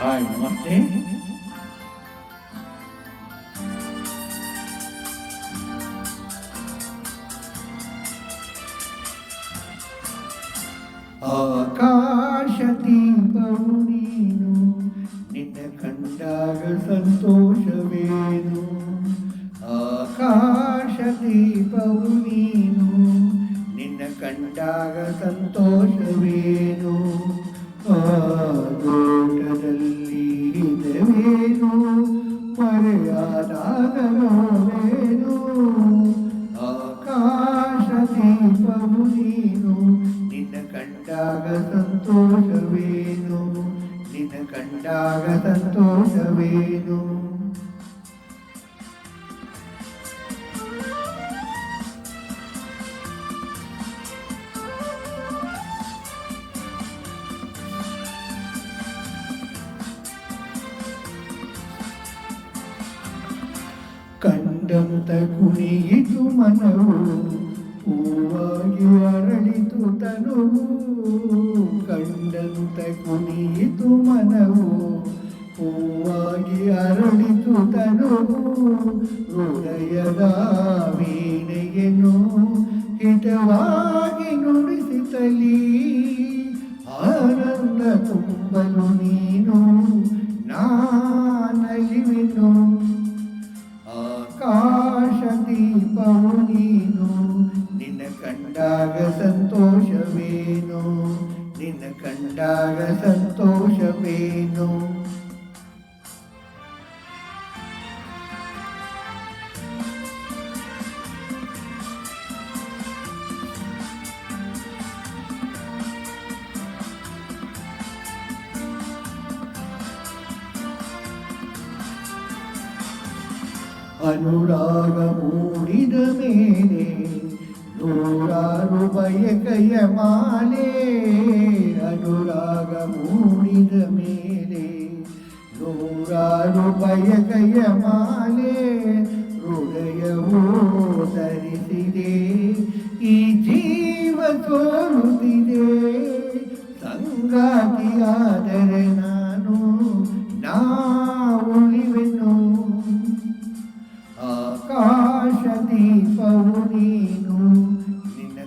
Hi ನಮಸ್ತೆ. ಆಕಾಶ ದೀಪವು ನೀನು ನಿನ್ನ ಕಂಡಾಗ ಸಂತೋಷವೇನು? ಆಕಾಶ ದೀಪವು ನೀನು ನಿನ್ನ ಕಂಡಾಗ ಸಂತೋಷವೇನು? ఆకలోవేను ఆకాಶ దీపము నీను నిన్న కండాగ సంతోషవేను నిన్న కండాగ సంతోషవేను ಕಂಡಂತ ಕುಣಿಯಿತು ಮನವು, ಹೂವಾಗಿ ಅರಳಿತು ತನುವು. ಕಂಡಂತ ಕುಣಿಯಿತು ಮನವು, ಹೂವಾಗಿ ಅರಳಿತು ತನುವು. ಹೃದಯದ ವೀಣೆಯನ್ನು ಹಿತವಾಗಿ ನುಡಿಸಿತಲಿ, ಆನಂದ ತುಂಬಲು ನೀನು ನಾನಲಿವೆನು ಸಂತೋಷವೇನು ನಿನ್ನ ಕಂಡಾಗ ಸಂತೋಷವೇನು ಅನುರಾಗ ಮೂಡಿದ ಮೇಲೆ ನೂರಾರು ಬಯಕೆಯ ಮಾಲೆ ಅನುರಾಗ ಮೂಡಿದ ಮೇಲೆ. ನೂರಾರು ಬಯಕೆಯ ಮಾಲೆ ಹೃದಯವೂ ಧರಿಸಿದೆ ಈ ಜೀವ ತೋರುತ್ತಿದೆ. ಸಂಗಾತಿಯಾದರೆ ನಾನು ನಾ ಉಳಿವೆನು. ಆಕಾಶ ದೀಪವು ನೀನು